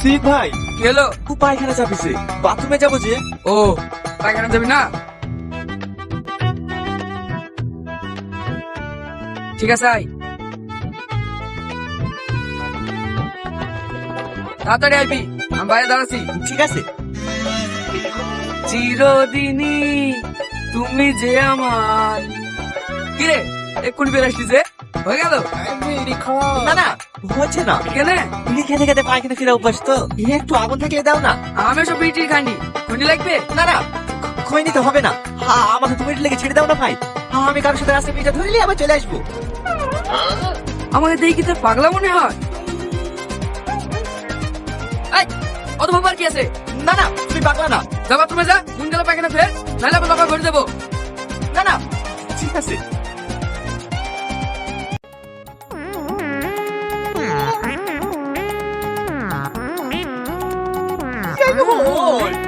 Sick ভাই হলো? খুব পায়খানা চাপিছে বাথরুমে যাব যে। ও পায়খানা যাবি না? ঠিক আছে আয়। তাড়াতাড়ি আইবি আমি বাইরে দাঁড়াচ্ছি। ঠিক আছে। চিরদিনই তুমি যে আমার। কিরে এক্ষুনি বের আসলি যে? হয়ে গেল? না না হচ্ছে না। কেনে? বিড়ি খেতে খেতে পায়খানা ফিরে অভ্যাস তো। একটু আগুন থাকলে দাও না। আমি সব বিটি খান্ডি। খুনি লাগবে? না না খই নিতে হবে না। আমাকে তুমি লেগে ছেড়ে দাও না ভাই। আমি কারোর সাথে রাস্তায় পিঠা ধরলে আবার চলে আসব। আমাকে দেখি তোর পাগলা মনে হয়। অত ভাবার কি আছে? না না তুমি পাগলা না। যা বাথরুমে যা কোন গেল পায়খানা ফের নাহলে আবার ঘরে দেবো না না ঠিক আছে। 뭘?